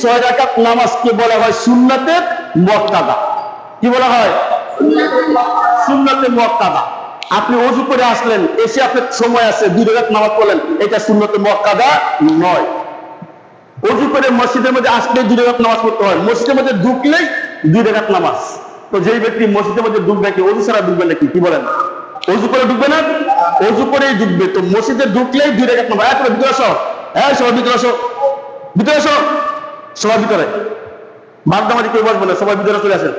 ছয় রাকাত নামাজকে বলা হয়? সুন্নাতের মক্কাদা কি বলা হয়? সুন্নাতে মক্কাদা আপনি অজু করে আসলেন, এসে আপনার সময় আছে, দুই রাকাত নামাজ পড়লেন, এটা সুন্নতে মক্কাদা নয়। অজু করে মসজিদের মধ্যে আসলে দুই রাকাত নামাজ পড়তে হয়। মসজিদের মধ্যে ঢুকলেই দুই রাকাত নামাজ। তো যেই ব্যক্তি মসজিদের মধ্যে ঢুকবে কি, অজু ছাড়া ঢুকবে নাকি? কি বলেন? অজু করে ঢুকবে না? অজু করেই ঢুকবে। তো মসজিদে ঢুকলেই দুই রাকাত নামাজ। ভিতরে আসো। হ্যাঁ সবাই ভিতরে আসো। ভিতরে আসো। সবাই ভিতরে। বাগদামারি কেউ বসবে না সবাই ভিতরে চলে আসেন।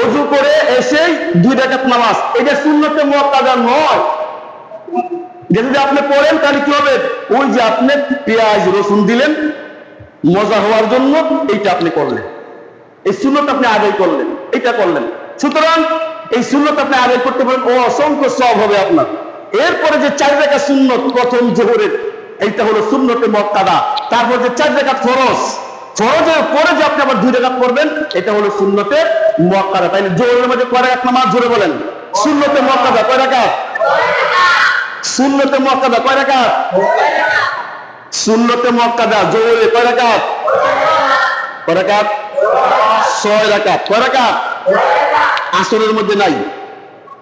অজু করে এসেই দুই রাকাত নামাজ। এটা শূন্যতে মোয়াক্কাদা নয়। যদি আপনি পড়েন, তাহলে কি হবে? ওই যে আপনি পেঁয়াজ, রসুন দিলেন, মজা হওয়ার জন্য এইটা আপনি করলেন। এই শূন্যত আপনি আদায় করলেন এটা করলেন। সুতরাং এই শূন্যত আপনি আদায় করতে পারেন। ও অসংখ্য সব হবে আপনার। এরপরে যে চার রেখা শূন্যত প্রথম জোহরের এইটা হলো শূন্যতে মক্কাদা তারপর যে চার রেখা ফরজ। ফরজের পরে যে আপনি আবার দুই রেখা পড়বেন এটা হলো শূন্যতে মক্কাদা তাইলে জোহরের মধ্যে কয় রেখা নামাজ? জোরে বলেন। শূন্যতে মক্কাদা কয় রেখা শূন্যতে মক্কাদা কয় রেখা শূন্যতে মক্কাদা জোরে কয় রেখা কয় রেখা ছয় রাকাত কয় রাকাত আসরের মধ্যে নাই।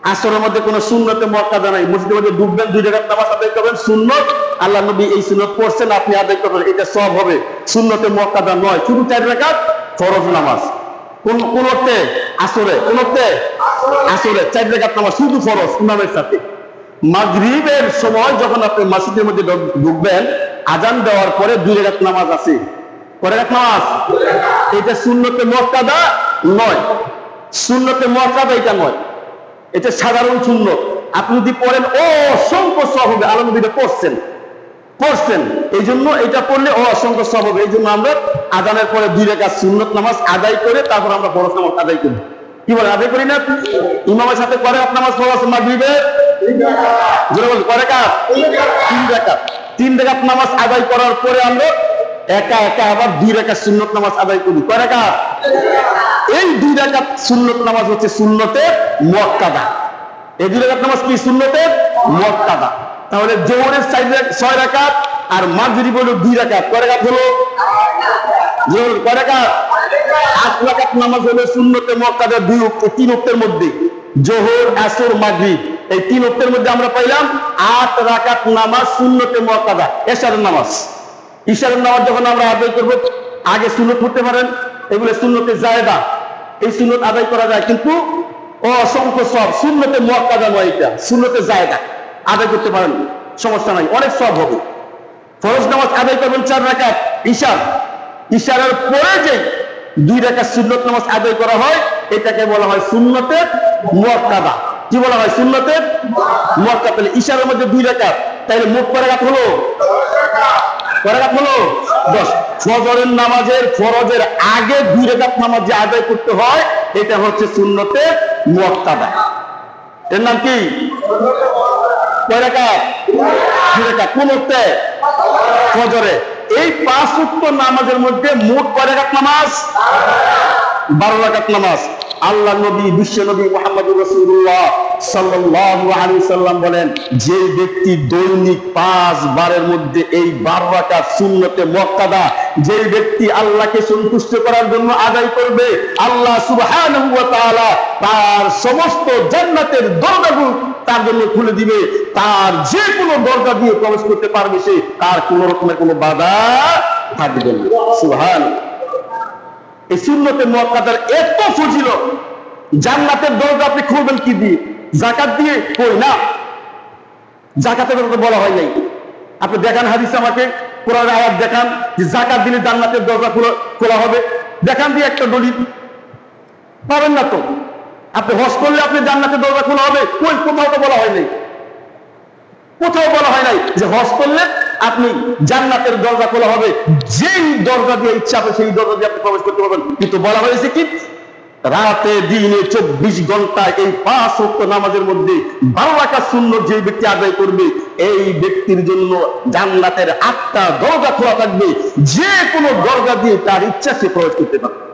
আসরের মধ্যে কোনো সুন্নতে মক্কাদা নাই। মসজিদের মধ্যে ডুববেন দুই রাকাত নামাজ আদায় করবেন সুন্নত। আল্লাহ নবী এই সুন্নত পড়ছেন আপনি আদায় করবেন এটা সব হবে। সুন্নতে মক্কাদা নয় শুধু চার রাকাত ফরজ নামাজ। কোন কোন অর্থে? আসরে। কোন অর্থে? আসরে। চার রাকাত নামাজ শুধু ফরজ ইমামের সাথে। মাগরিবের সময় যখন আপনি মসজিদের মধ্যে ঢুকবেন আজান দেওয়ার পরে দুই রাকাত নামাজ আছে। কয় রাকাত নামাজ? এটা শূন্যতে মক্কাদা নয়। শূন্যতে মক্কাদা এটা নয়। এটা সাধারণ শূন্য। আপনি যদি পড়েন অসংখ্য সব হবে আলমদিনে পড়ছেন পড়ছেন। এই জন্য এটা পড়লে অসংখ্য সব হবে এই জন্য আমরা আদানের পরে দুই রেখা সুন্নত নামাজ আদায় করে তারপর আমরা বড় নামাজ আদায় করি। কি বলে আদায় করি না? ইমামের সাথে করে এক নামাজ পড়া মাগরিবে? কাজ তিন রেখা তিন রেখা নামাজ আদায় করার পরে আমরা একা একা আবার দুই রেখা সুন্নত নামাজ আদায় করি। কয় রেখা এই দুই রাকাত সুন্নত নামাজ হচ্ছে সুন্নতের মক্কাদা এই দুই রাকাত নামাজ কি? সুন্নতের মক্কাদা তাহলে জোহরের ছয় রাকাত আর মাগরিব হলো দুই রাকাত। কয় রাকাত হলো? জোহর কয় রাকাত? আট রাকাত নামাজ হলো সুন্নতে মক্কাদা দুই তিন উক্তের মধ্যে। জোহর, আসর, মাগরিব। এই তিন উক্তের মধ্যে আমরা পাইলাম আট রাকাত নামাজ সুন্নতে মক্কাদা এশারের নামাজ। ঈশারের নামাজ যখন আমরা আদায় করব, আগে সুন্নত করতে পারেন। এগুলো সুন্নতে জায়দা এই সুন্নত আদায় করা যায় কিন্তু অসংখ্য সব শূন্যতে মক্কাদা নয় এটা শূন্যতে জায়দা আদায় করতে পারেন, সমস্যা নাই, অনেক সব হবে। ফরজ নামাজ আদায় করবেন চার রাকাত, ঈশার। ঈশারের পরে যে দুই রাকাত সুন্নত নামাজ আদায় করা হয়, এটাকে বলা হয় সুন্নতের মক্কাদা কি বলা হয় সুন্নতের মক্কা তাহলে ঈশারের মধ্যে দুই তাইলে মোট কয় রাকাত হলো? করাঘাত হলো? দশ। ফজরের নামাজের ফরজের আগে দুই রেখাত নামাজ যে আদায় করতে হয়, এটা হচ্ছে শূন্যতে মুয়াক্কাদা। এর নাম কি? কয় রেখাত? রেখাত। ফজরে। এই পাঁচ উত্তর নামাজের মধ্যে মোট কয় রেখাত নামাজ? বারো রাকাত নামাজ। আল্লাহ নবী, বিশ্ব নবী মোহাম্মদ রসুল্লাহ সাল্লাম বলেন, যে ব্যক্তি দৈনিক পাঁচ বারের মধ্যে এই বারো রাকাত মক্কাদা যে ব্যক্তি আল্লাহকে সন্তুষ্ট করার জন্য আদায় করবে, আল্লাহ তার সমস্ত জান্নাতের দরজাগুলো তার জন্য খুলে দিবে। তার যে কোনো দরজা দিয়ে প্রবেশ করতে পারবে সে, তার কোনো রকমের কোনো বাধা থাকবে না। সুবহানাল্লাহ এই মক্কাদার এত ফজিল জান্নাতের দরজা আপনি খুলবেন কি দিয়ে? জাকাত দিয়ে কই না? জাকাতের কথা বলা হয় নাই। আপনি দেখান হাদিস আমাকে কোরআন আয়াত দেখান, যে জাকাত দিলে জান্নাতের দরজা খোলা হবে। দেখান দিয়ে একটা দলিল। পাবেন না তো? আপনি হস করলে আপনি জান্নাতের দরজা খোলা হবে? কই, কোথাও তো বলা হয় নাই। কোথাও বলা হয় নাই যে হস করলে আপনি জান্নাতের দরজা খোলা হবে। যেই দরজা দিয়ে ইচ্ছা হবে, সেই দরজা দিয়ে আপনি প্রবেশ করতে পারবেন। কিন্তু বলা হয়েছে কি? রাতে, দিনে চব্বিশ ঘণ্টা এই পাঁচ হক্ত নামাজের মধ্যে বারো রাখা শূন্য যে ব্যক্তি আদায় করবে, এই ব্যক্তির জন্য জান্নাতের আটটা দরজা খোলা থাকবে। যে কোনো দরজা দিয়ে তার ইচ্ছা সে প্রয়োগ করতে পারবে।